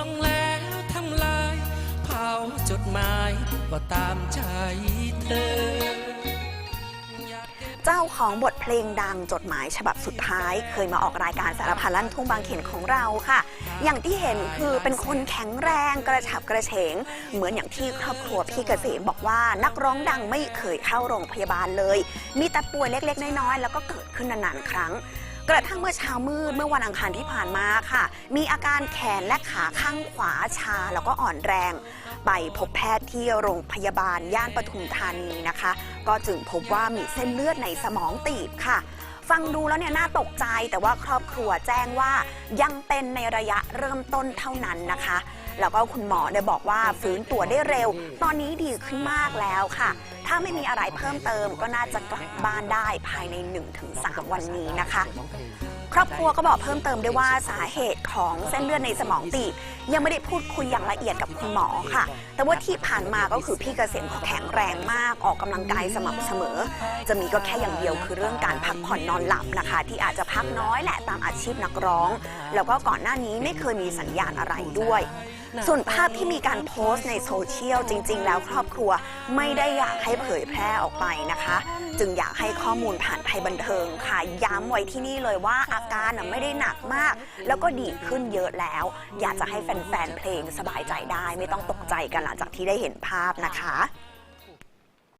ลงแล้วทำลาย เผาจดหมายก็ตามใจเธอจ้าของบทเพลงดังจดหมายฉบับสุดท้าย เคยมาออกรายการสารพันลั่นทุ่งบางเขนของเราค่ะ อย่างที่เห็นคือเป็นคนแข็งแรงกระฉับกระเฉง เหมือนอย่างที่ครอบครัวพี่เกษมบอกว่านักร้องดังไม่เคยเข้าโรงพยาบาลเลย มีแต่ป่วยเล็กๆ น้อยๆ แล้วก็เกิดขึ้นนานๆครั้ง กระทั่งเมื่อเช้ามืดเมื่อวันอังคารที่ผ่านมาค่ะ มีอาการแขนและขาข้างขวาชาแล้วก็อ่อนแรง ไปพบแพทย์ที่โรงพยาบาลย่านปทุมธานีนะคะ ก็จึงพบว่ามีเส้นเลือดในสมองตีบค่ะฟังดูแล้วเนี่ยน่าตกใจแต่ว่าครอบครัวแจ้งว่ายังเป็นในระยะเริ่มต้นเท่านั้นนะคะ แล้วก็คุณหมอเนี่ยบอกว่าฟื้นตัวได้เร็ว ตอนนี้ดีขึ้นมากแล้วค่ะถ้าไม่มีอะไรเพิ่มเติมก็น่าจะกลับบ้านได้ภายใน 1-3 วันนี้นะคะ ครอบครัวก็บอกเพิ่มเติมด้วยว่าสาเหตุของเส้นเลือดในสมองตีบยังไม่ได้พูดคุยอย่างละเอียดกับคุณหมอค่ะ แต่ว่าที่ผ่านมาก็คือพี่เกษมเขาแข็งแรงมากออกกำลังกายสม่ำเสมอ จะมีก็แค่อย่างเดียวคือเรื่องการพักผ่อนนอนหลับนะคะ ที่อาจจะพักน้อยแหละตามอาชีพนักร้อง แล้วก็ก่อนหน้านี้ไม่เคยมีสัญญาณอะไรด้วยส่วนภาพที่มีการโพสต์ในโซเชียลจริง ๆ แล้วครอบครัวไม่ได้อยากให้เผยแพร่ออกไปนะคะ จึงอยากให้ข้อมูลผ่านไทยบันเทิงค่ะ ย้ำไว้ที่นี่เลยว่าอาการไม่ได้หนักมาก แล้วก็ดีขึ้นเยอะแล้ว อยากจะให้แฟนๆเพลงสบายใจได้ ไม่ต้องตกใจกันหลังจากที่ได้เห็นภาพนะคะ